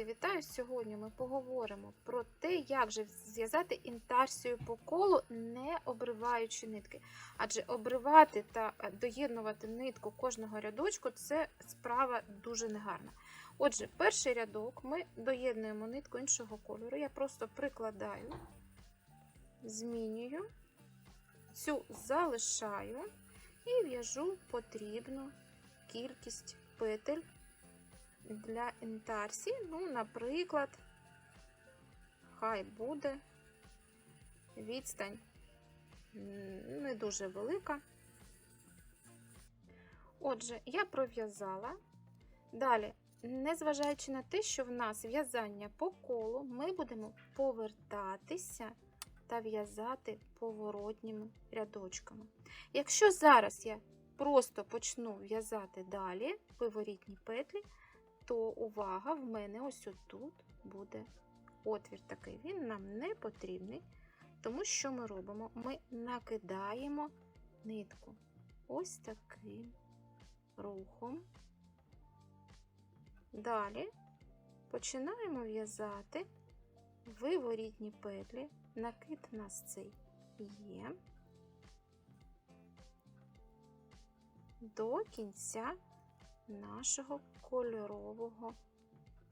Друзі, вітаю! Сьогодні ми поговоримо про те, як же зв'язати інтарсію по колу, не обриваючи нитки. Адже обривати та доєднувати нитку кожного рядочку це справа дуже негарна. Отже, перший рядок ми доєднуємо нитку іншого кольору. Я просто прикладаю, змінюю, цю залишаю і в'яжу потрібну кількість петель для інтарсії. Ну, наприклад, хай буде відстань не дуже велика. Отже, я пров'язала. Далі, незважаючи на те, що в нас в'язання по колу, ми будемо повертатися та в'язати поворотніми рядочками. Якщо зараз я просто почну в'язати далі виворітні петлі, то увага, в мене ось отут буде отвір такий. Він нам не потрібний, тому що ми робимо? Ми накидаємо нитку ось таким рухом. Далі починаємо в'язати виворітні петлі. Накид у нас цей є до кінця нашого кольорового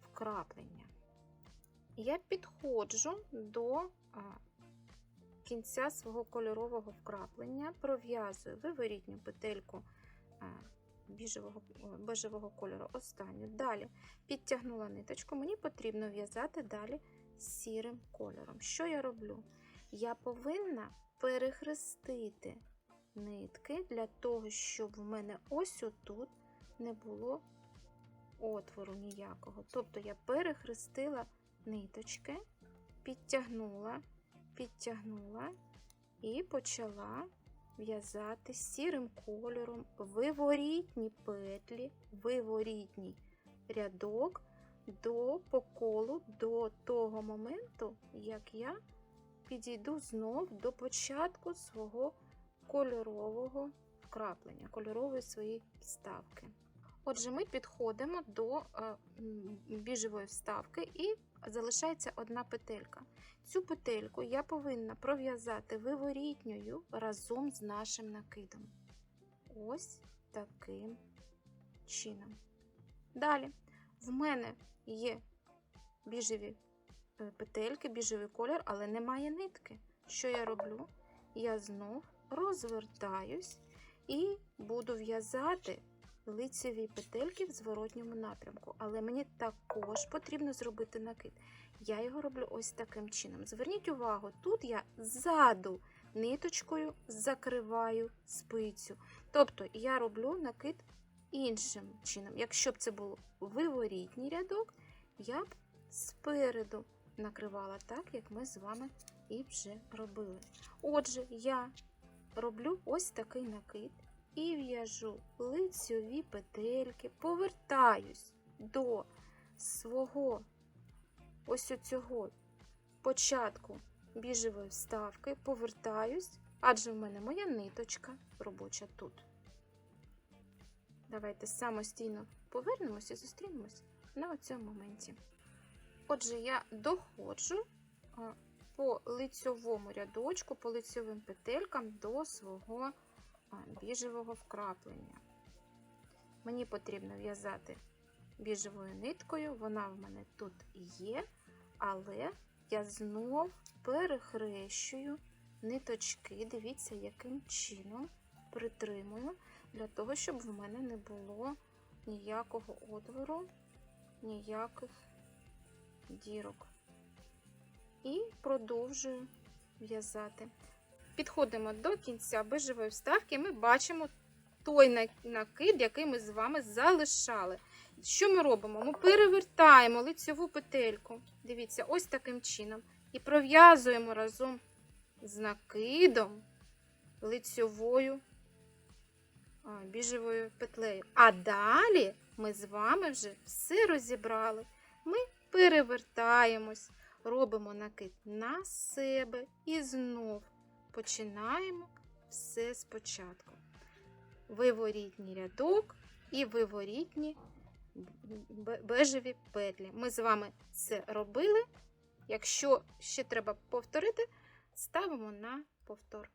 вкраплення. Я підходжу до кінця свого кольорового вкраплення, пров'язую виворітню петельку біжевого, бежевого кольору останню. Далі підтягнула ниточку, мені потрібно в'язати далі сірим кольором. Що я роблю? Я повинна перехрестити нитки для того, щоб в мене ось отут не було отвору ніякого. Тобто я перехрестила ниточки, підтягнула, підтягнула і почала в'язати сірим кольором виворітні петлі, виворітній рядок до по колу до того моменту, як я підійду знов до початку свого кольорового вкраплення, кольорової своєї вставки. Отже, ми підходимо до е, біжевої вставки і залишається одна петелька. Цю петельку я повинна пров'язати виворітньою разом з нашим накидом. Ось таким чином. Далі, в мене є біжеві е, петельки, біжевий колір, але немає нитки. Що я роблю? Я знов розвертаюсь і буду в'язати лицеві петельки в зворотньому напрямку. Але мені також потрібно зробити накид. Я його роблю ось таким чином. Зверніть увагу, тут я ззаду ниточкою закриваю спицю. Тобто я роблю накид іншим чином. Якщо б це був виворітній рядок, я б спереду накривала так, як ми з вами і вже робили. Отже, я роблю ось такий накид і в'яжу лицьові петельки, повертаюсь до свого ось цього початку біжевої вставки, повертаюсь, адже в мене моя ниточка робоча тут. Давайте самостійно повернемося і зустрінемось на цьому моменті. Отже, я доходжу по лицьовому рядочку, по лицьовим петелькам до свого біжевого вкраплення. Мені потрібно в'язати біжевою ниткою, вона в мене тут є, але я знов перехрещую ниточки. Дивіться, яким чином притримую, для того, щоб в мене не було ніякого отвору, ніяких дірок. І продовжую в'язати. Підходимо до кінця бежевої вставки, ми бачимо той накид, який ми з вами залишали. Що ми робимо? Ми перевертаємо лицьову петельку. Дивіться, ось таким чином. І пров'язуємо разом з накидом лицьовою біжевою петлею. А далі ми з вами вже все розібрали. Ми перевертаємось, робимо накид на себе і знов починаємо все спочатку. Виворітній рядок і виворітні бежеві петлі. Ми з вами це робили. Якщо ще треба повторити, ставимо на повтор.